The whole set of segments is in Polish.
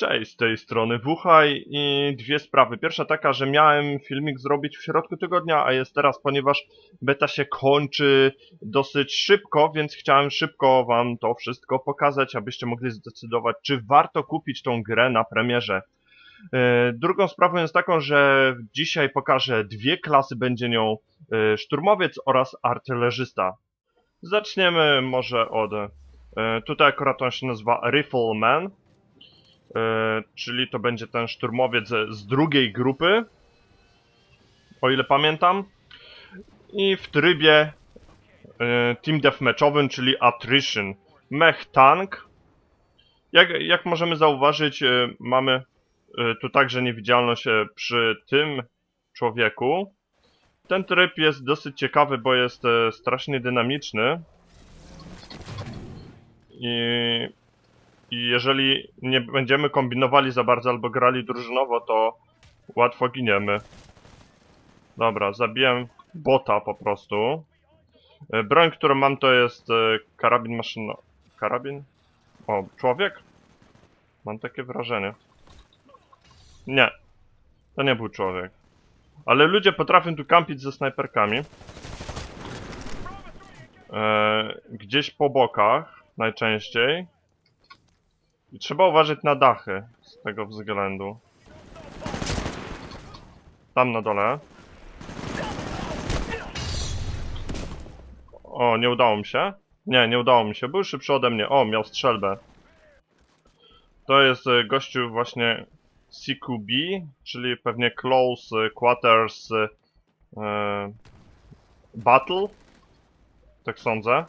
Cześć, z tej strony Wuchaj i dwie sprawy. Pierwsza taka, że miałem filmik zrobić w środku tygodnia, a jest teraz, ponieważ beta się kończy dosyć szybko, więc chciałem szybko wam to wszystko pokazać, abyście mogli zdecydować, czy warto kupić tą grę na premierze. E, Drugą sprawą jest taką, że dzisiaj pokażę dwie klasy, będzie nią e, szturmowiec oraz artylerzysta. Zaczniemy może od... e, Tutaj akurat on się nazywa Rifleman. E, czyli to będzie ten szturmowiec z, drugiej grupy, o ile pamiętam. I w trybie e, team deathmatchowym, czyli attrition. Mech tank. Jak, jak możemy zauważyć, e, mamy tu także niewidzialność przy tym człowieku. Ten tryb jest dosyć ciekawy, bo jest strasznie dynamiczny. I i jeżeli nie będziemy kombinowali za bardzo albo grali drużynowo, to łatwo giniemy. Dobra, zabiłem bota po prostu. E, Broń, którą mam to jest e, karabin maszyno... Karabin? O, człowiek? Mam takie wrażenie. Nie. To nie był człowiek. Ale ludzie potrafią tu kampić ze snajperkami. E, gdzieś po bokach najczęściej. I trzeba uważać na dachy z tego względu. Tam na dole. O, nie udało mi się. Nie, nie udało mi się. Był szybszy ode mnie. O, miał strzelbę. To jest e, gościu właśnie CQB, czyli pewnie Close Quarters e, Battle. Tak sądzę.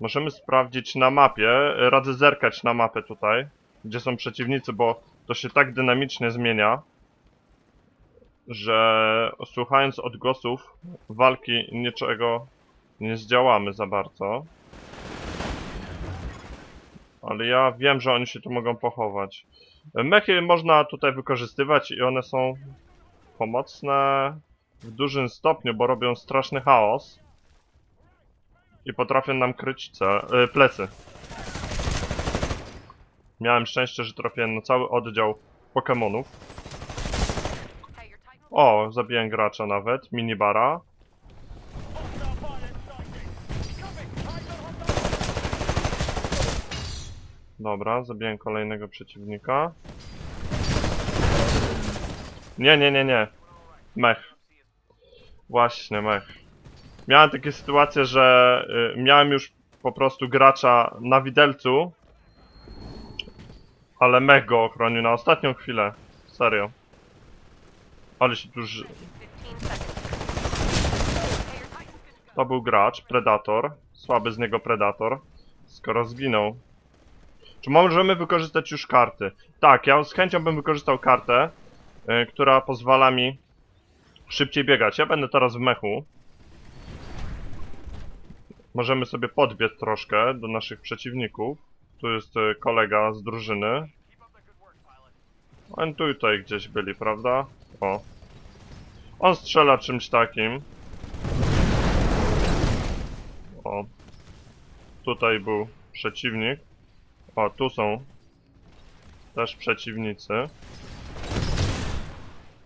Możemy sprawdzić na mapie. Radzę zerkać na mapę tutaj, gdzie są przeciwnicy, bo to się tak dynamicznie zmienia, że słuchając odgłosów walki niczego nie zdziałamy za bardzo. Ale ja wiem, że oni się tu mogą pochować. Mechy można tutaj wykorzystywać i one są pomocne w dużym stopniu, bo robią straszny chaos i potrafią nam kryć y, plecy. Miałem szczęście, że trafiłem na cały oddział Pokemonów. O, zabiłem gracza nawet, minibara. Dobra, zabiłem kolejnego przeciwnika. Nie, nie, nie, nie. Mech. Właśnie, mech. Miałem takie sytuacje, że y, miałem już po prostu gracza na widelcu, ale mech go ochronił na ostatnią chwilę. Serio. Ale się tu... To był gracz, Predator. Słaby z niego Predator. Skoro zginął. Czy możemy wykorzystać już karty? Tak, ja z chęcią bym wykorzystał kartę, y, która pozwala mi szybciej biegać. Ja będę teraz w mechu. Możemy sobie podbiec troszkę do naszych przeciwników. Tu jest e, kolega z drużyny. Oni tutaj gdzieś byli, prawda? O. On strzela czymś takim. O. Tutaj był przeciwnik. O, tu są też przeciwnicy.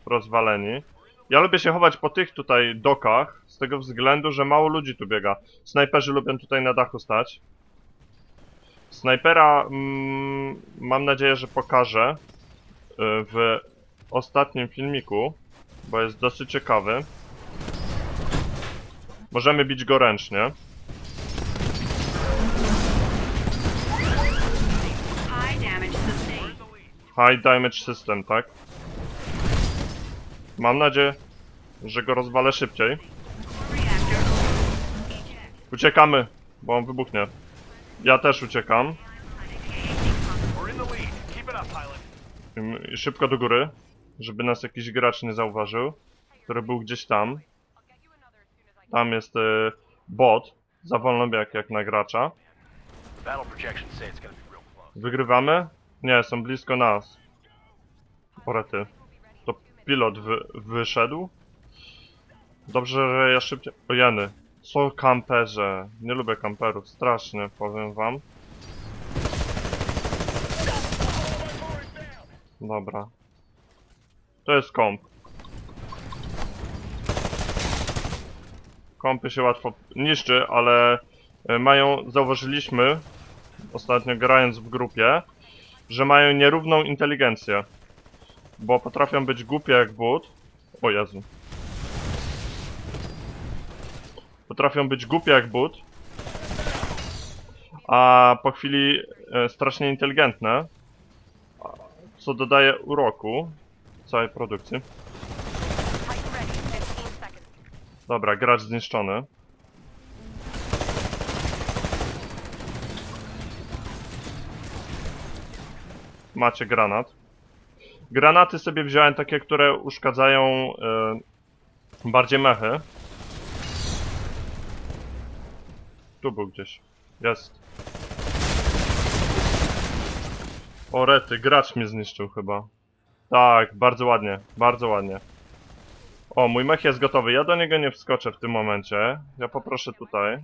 Rozwaleni. Ja lubię się chować po tych tutaj dokach, z tego względu, że mało ludzi tu biega. Snajperzy lubią tutaj na dachu stać. Snajpera mm, mam nadzieję, że pokażę y, w ostatnim filmiku, bo jest dosyć ciekawy. Możemy bić go ręcznie. High damage sustained. High damage system, tak? Mam nadzieję, że go rozwalę szybciej. Uciekamy, bo on wybuchnie. Ja też uciekam. We're in the lead. Keep it up, pilot. Ym, I szybko do góry, żeby nas jakiś gracz nie zauważył, który był gdzieś tam. Tam jest y, bot, za wolno bieg jak na gracza. Battle projections say it's gonna be real close. Wygrywamy? Nie, są blisko nas. Orety. To pilot wy, wyszedł? Dobrze, że ja szybciej... O jeny. Są kamperze. Nie lubię kamperów, strasznie, powiem wam. Dobra. To jest komp. Kompy się łatwo niszczy, ale e, mają, zauważyliśmy, ostatnio grając w grupie, że mają nierówną inteligencję. Bo potrafią być głupie jak but. O Jezu. Potrafią być głupie jak but. A po chwili e, strasznie inteligentne. Co dodaje uroku całej produkcji. Titan ready. 15 seconds. Dobra, gracz zniszczony. Macie granat. Granaty sobie wziąłem takie, które uszkadzają y, bardziej mechy. Tu był gdzieś. Jest. O rety, gracz mnie zniszczył chyba. Tak, bardzo ładnie, bardzo ładnie. O, mój mech jest gotowy. Ja do niego nie wskoczę w tym momencie. Ja poproszę tutaj.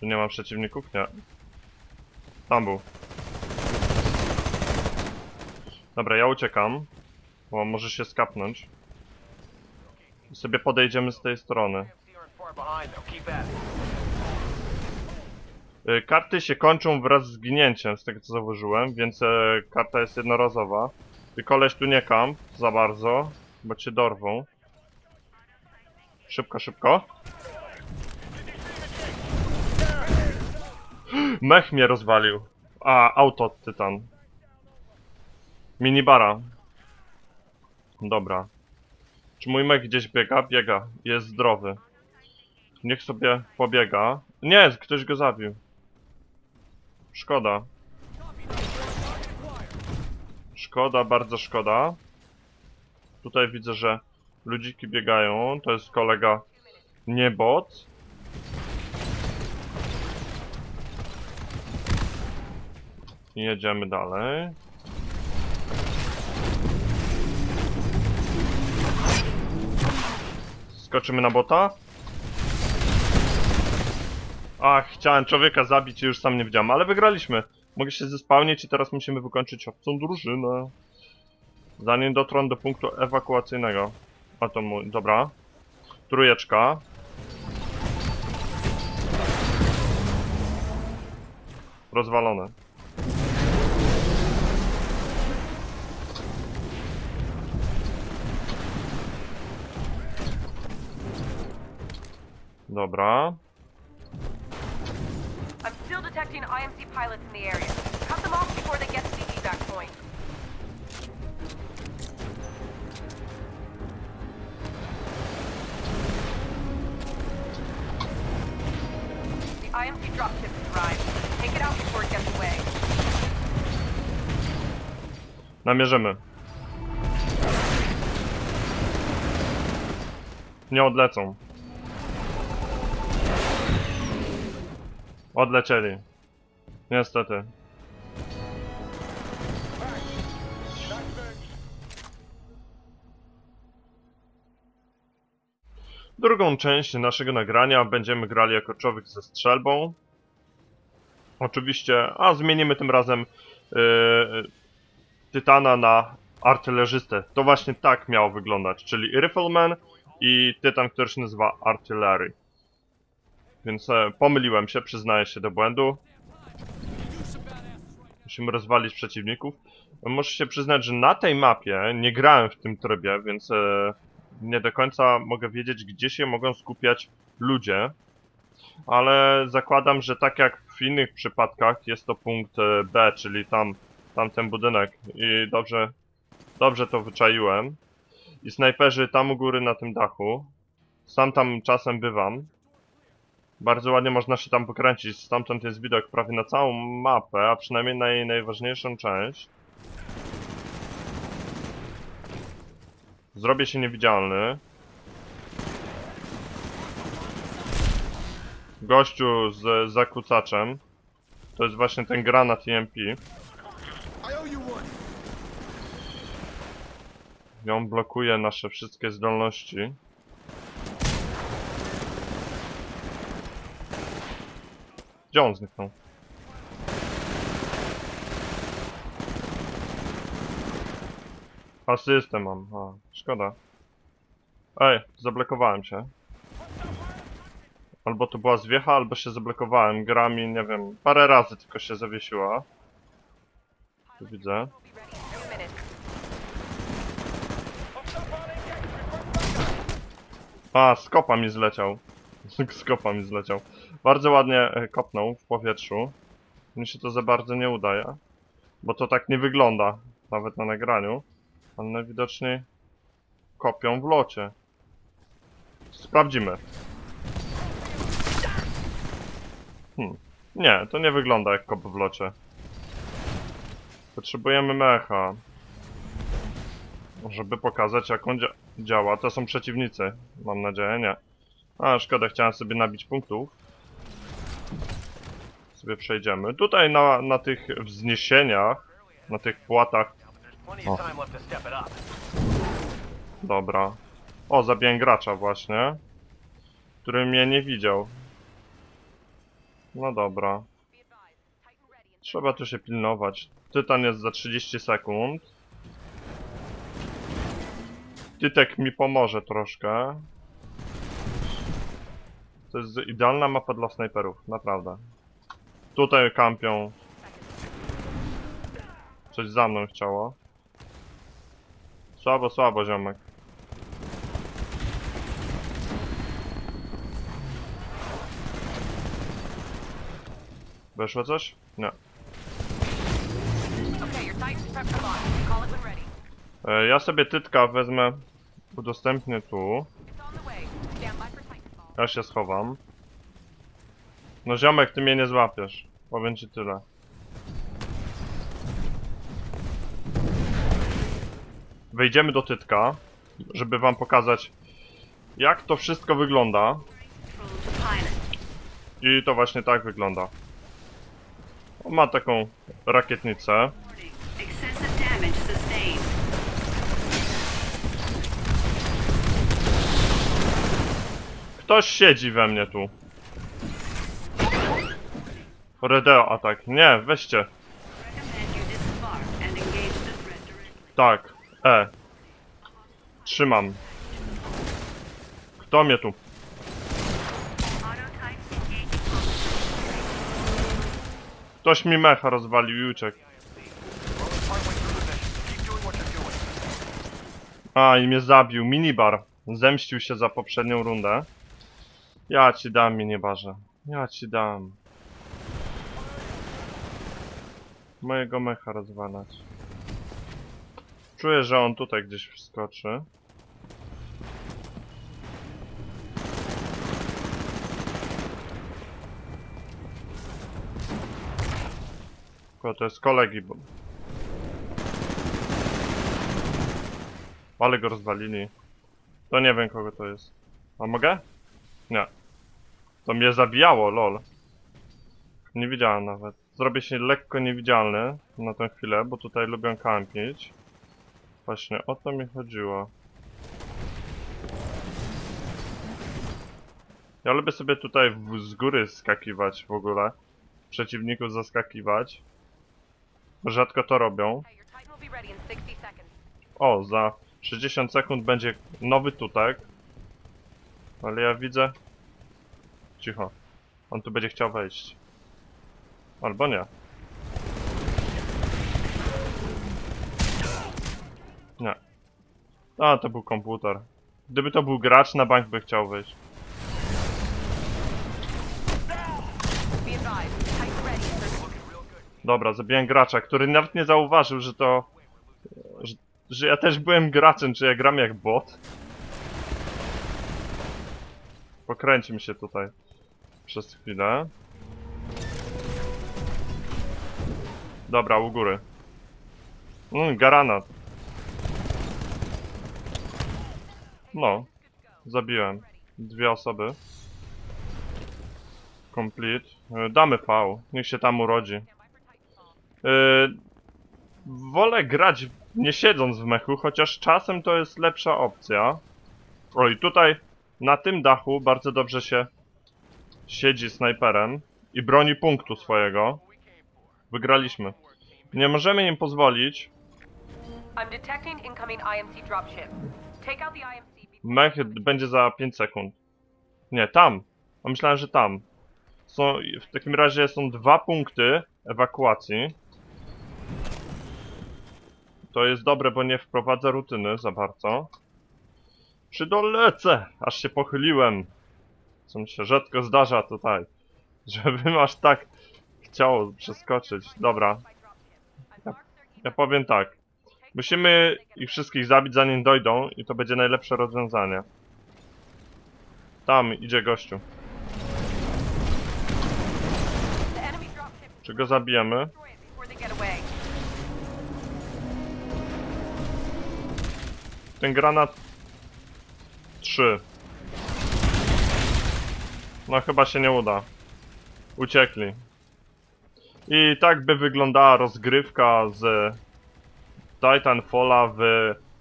Tu nie ma przeciwników? Nie. Tam był. Dobra, ja uciekam. Bo może się skapnąć. I sobie podejdziemy z tej strony. Y, Karty się kończą wraz z zginięciem, z tego co zauważyłem, więc e, karta jest jednorazowa. Ty koleś tu nie kamp za bardzo, bo cię dorwą. Szybko, szybko. Mech mnie rozwalił. A, auto tytan. Minibara. Dobra. Czy mój mech gdzieś biega? Biega. Jest zdrowy. Niech sobie pobiega. Nie, ktoś go zabił. Szkoda. Szkoda, bardzo szkoda. Tutaj widzę, że ludziki biegają. To jest kolega niebot. Jedziemy dalej. Skoczymy na bota. Ach, chciałem człowieka zabić i już sam nie widziałem, ale wygraliśmy. Mogę się zespałnić i teraz musimy wykończyć obcą drużynę. Zanim dotrą do punktu ewakuacyjnego. A to mój, dobra. Trójeczka. Rozwalone. Dobra. I'm still detecting IMC pilots in the area. Cut them off before they get to the evac point. The IMC dropship has arrived. Take it out before it gets away. Namierzymy. Nie odlecą. Odlecieli. Niestety. Drugą część naszego nagrania będziemy grali jako człowiek ze strzelbą. Oczywiście, a zmienimy tym razem yy, Tytana na artylerzystę. To właśnie tak miało wyglądać, czyli Rifleman i Tytan, który się nazywa Artillery. Więc e, pomyliłem się, przyznaję się do błędu. Musimy rozwalić przeciwników. Muszę się przyznać, że na tej mapie nie grałem w tym trybie, więc e, nie do końca mogę wiedzieć, gdzie się mogą skupiać ludzie. Ale zakładam, że tak jak w innych przypadkach jest to punkt e, B, czyli tam tamten budynek i dobrze, dobrze to wyczaiłem. I snajperzy tam u góry na tym dachu. Sam tam czasem bywam. Bardzo ładnie można się tam pokręcić. Stamtąd jest widok prawie na całą mapę, a przynajmniej na jej najważniejszą część. Zrobię się niewidzialny. Gościu z zakłócaczem. To jest właśnie ten granat EMP. I on blokuje nasze wszystkie zdolności. Gdzie on zniknął? Asystę mam, a, szkoda. Ej, zablokowałem się. Albo to była zwiecha, albo się zablokowałem. Gra mi, nie wiem, parę razy tylko się zawiesiła. Tu widzę. A, skopa mi zleciał. Skopa mi zleciał. Bardzo ładnie e, kopnął w powietrzu. Mi się to za bardzo nie udaje. Bo to tak nie wygląda. Nawet na nagraniu. Ale najwidoczniej kopią w locie. Sprawdzimy. Hmm. Nie, to nie wygląda jak kop w locie. Potrzebujemy mecha. Żeby pokazać jak on dzia działa. To są przeciwnicy. Mam nadzieję, nie. A, szkoda, chciałem sobie nabić punktów. Sobie przejdziemy. Tutaj na, na tych wzniesieniach, na tych płatach. Up. Dobra. O, zabiłem gracza właśnie. Który mnie nie widział. No dobra. Trzeba tu się pilnować. Tytan jest za 30 sekund. Tytek mi pomoże troszkę. To jest idealna mapa dla snajperów, naprawdę. Tutaj kampią. Coś za mną chciało. Słabo, słabo, ziomek. Weszło coś? Nie. E, Ja sobie tytka wezmę, udostępnię tu. It's on the way. Stand by for Titanfall. Ja się schowam. No ziomek, ty mnie nie złapiesz. Powiem ci tyle. Wejdziemy do tytka, żeby wam pokazać jak to wszystko wygląda. I to właśnie tak wygląda. On ma taką rakietnicę. Ktoś siedzi we mnie tu. Redeo atak. Nie, weźcie. Tak. E. Trzymam. Kto mnie tu? Ktoś mi mecha rozwalił i uciekł. A, i mnie zabił. Minibar. Zemścił się za poprzednią rundę. Ja ci dam, minibarze. Ja ci dam. Mojego mecha rozwalać. Czuję, że on tutaj gdzieś wskoczy. Tylko to jest kolegi, bo... Ale go rozwalili. To nie wiem kogo to jest. A mogę? Nie. To mnie zabijało, lol. Nie widziałem nawet. Zrobię się lekko niewidzialny na tę chwilę, bo tutaj lubią kampić. Właśnie o to mi chodziło. Ja lubię sobie tutaj w, z góry skakiwać w ogóle. Przeciwników zaskakiwać. Rzadko to robią. Hey, your Titan will be ready in 60 seconds. O, za 60 sekund będzie nowy tutek. Ale ja widzę... Cicho. On tu będzie chciał wejść. Albo nie. Nie. A, to był komputer. Gdyby to był gracz, na bank by chciał wejść. Be advised. Titan ready in 30 Dobra, zabiłem gracza, który nawet nie zauważył, że to... Że, że ja też byłem graczem, czy ja gram jak bot. Pokręci mi się tutaj przez chwilę. Dobra, u góry. Mm. No, zabiłem. Dwie osoby. Complete. Y, Damy V, niech się tam urodzi. Yy, wolę grać nie siedząc w mechu, chociaż czasem to jest lepsza opcja. O i tutaj na tym dachu bardzo dobrze się siedzi snajperem i broni punktu swojego. Wygraliśmy. Nie możemy im pozwolić. Mech będzie za 5 sekund. Nie, tam. A myślałem, że tam. Są, w takim razie są dwa punkty ewakuacji. To jest dobre, bo nie wprowadza rutyny za bardzo. Czy dolecę? Aż się pochyliłem. Co mi się rzadko zdarza tutaj. Żebym aż tak chciał przeskoczyć. Dobra, ja powiem tak. Musimy ich wszystkich zabić zanim dojdą i to będzie najlepsze rozwiązanie. Tam idzie gościu. Czy go zabijemy? Ten granat... 3. No chyba się nie uda. Uciekli. I tak by wyglądała rozgrywka z Titanfalla w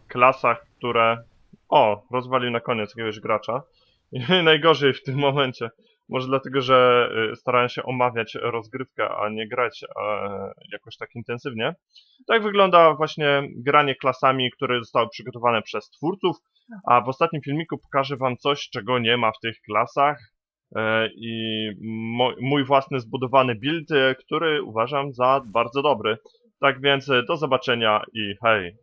klasach, które... O, rozwalił na koniec jakiegoś gracza. I najgorzej w tym momencie. Może dlatego, że y, starałem się omawiać rozgrywkę, a nie grać e, jakoś tak intensywnie. Tak wygląda właśnie granie klasami, które zostały przygotowane przez twórców, a w ostatnim filmiku pokażę wam coś, czego nie ma w tych klasach i mo mój własny zbudowany build, e, który uważam za bardzo dobry. Tak więc e, do zobaczenia i hej!